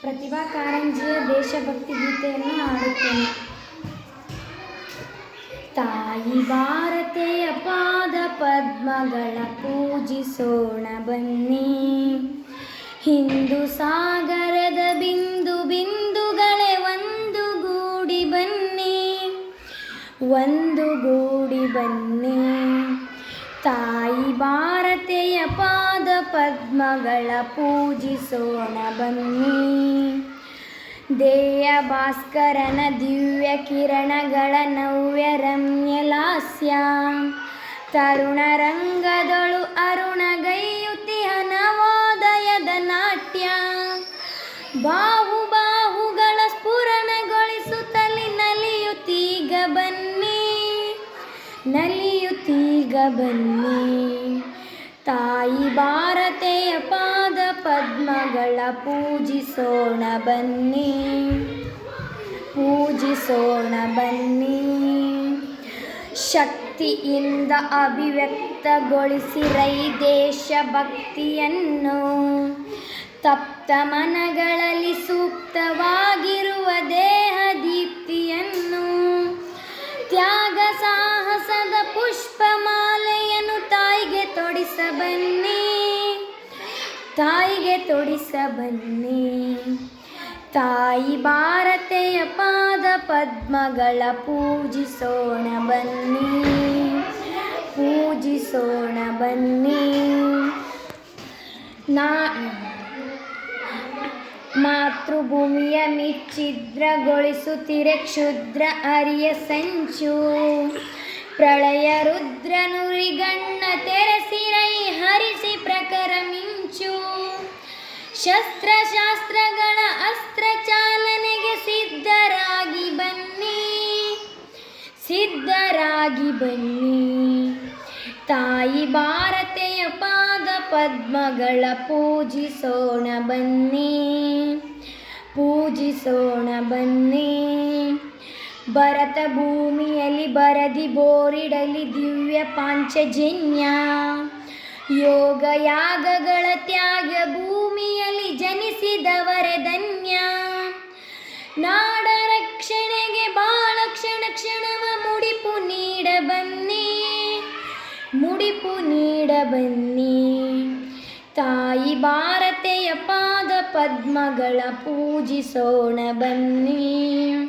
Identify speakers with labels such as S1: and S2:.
S1: ಪ್ರತಿಭಾ ಕಾರಂಜಿಯ ದೇಶಭಕ್ತಿ ಗೀತೆಯನ್ನು ಹಾಡುತ್ತೇನೆ. ತಾಯಿ ಭಾರತೆಯ ಪಾದ ಪದ್ಮಗಳ ಪೂಜಿಸೋಣ ಬನ್ನಿ. ಹಿಂದೂ ಸಾಗರದ ಬಿಂದು ಬಿಂದುಗಳೇ ಒಂದು ಗೂಡಿ ಬನ್ನಿ. ಒಂದು ಗೂಡಿ ಬನ್ನಿ. ತಾಯಿ ಭಾರತೆಯ ಪಾದ ಪದ್ಮಗಳ ಪೂಜಿಸೋಣ ಬನ್ನಿ. ದೇಯ ಭಾಸ್ಕರನ ದಿವ್ಯ ಕಿರಣಗಳ ನವ್ಯ ರಮ್ಯ ಲಾಸ್ಯ ತರುಣ ರಂಗದೊಳು ಅರುಣಗೈಯುತಿಯ ನವೋದಯದ ನಾಟ್ಯ. ಬಾಹುಬಾಹುಗಳ ಸ್ಫುರಣಗೊಳಿಸುತ್ತಲಿ ನಲಿಯುತ್ತೀಗ ಬನ್ನಿ. ನಲಿಯುತ್ತೀಗ ಬನ್ನಿ. ತಾಯಿ ಭಾರತೆಯ ಪಾದ ಪದ್ಮಗಳ ಪೂಜಿಸೋಣ ಬನ್ನಿ. ಪೂಜಿಸೋಣ ಬನ್ನಿ. ಶಕ್ತಿಯಿಂದ ಅಭಿವ್ಯಕ್ತಗೊಳಿಸಿರೈ ದೇಶಭಕ್ತಿಯನ್ನು ತಪ್ತ ಮನಗಳಲ್ಲಿ ಸೂಕ್ತವಾಗಿರುವ ದೇಹ ದೀಪ್ತಿಯನ್ನು. ತ್ಯಾಗ ಬನ್ನಿ. ತಾಯಿಗೆ ತೊಡಿಸ ಬನ್ನಿ. ತಾಯಿ ಭಾರತೆಯ ಪಾದ ಪದ್ಮಗಳ ಪೂಜಿಸೋಣ ಬನ್ನಿ. ಪೂಜಿಸೋಣ ಬನ್ನಿ. ನಾ ಮಾತೃಭೂಮಿಯ ಮಿಚ್ಛಿದ್ರಗೊಳಿಸುತ್ತಿರೆ ಕ್ಷುದ್ರ ಅರಿಯ ಸಂಚು. ಪ್ರಳಯ ರುದ್ರನುರಿಗಣ್ಣ ತೆರಸಿರೈ ಹರಿಸಿ ಪ್ರಕರ ಮಿಂಚು ಶಸ್ತ್ರಶಾಸ್ತ್ರಗಳ ಅಸ್ತ್ರ ಚಾಲನೆಗೆ ಸಿದ್ಧರಾಗಿ ಬನ್ನಿ. ಸಿದ್ಧರಾಗಿ ಬನ್ನಿ. ತಾಯಿ ಭಾರತೆಯ ಪಾದ ಪದ್ಮಗಳ ಪೂಜಿಸೋಣ ಬನ್ನಿ. ಪೂಜಿಸೋಣ ಬನ್ನಿ. ಭರತ ಭೂಮಿಯಲ್ಲಿ ಬರದಿ ಬೋರಿಡಲಿ ದಿವ್ಯ ಪಾಂಚಜನ್ಯ. ಯೋಗ ಯಾಗಗಳ ತ್ಯಾಗ ಭೂಮಿಯಲ್ಲಿ ಜನಿಸಿದವರ ಧನ್ಯ. ನಾಡ ರಕ್ಷಣೆಗೆ ಬಾಳ ಕ್ಷಣ ಕ್ಷಣವ ಮುಡಿಪು ನೀಡ ಬನ್ನಿ. ಮುಡಿಪು ನೀಡ ಬನ್ನಿ. ತಾಯಿ ಭಾರತೆಯ ಪಾದ ಪದ್ಮಗಳ ಪೂಜಿಸೋಣ ಬನ್ನಿ.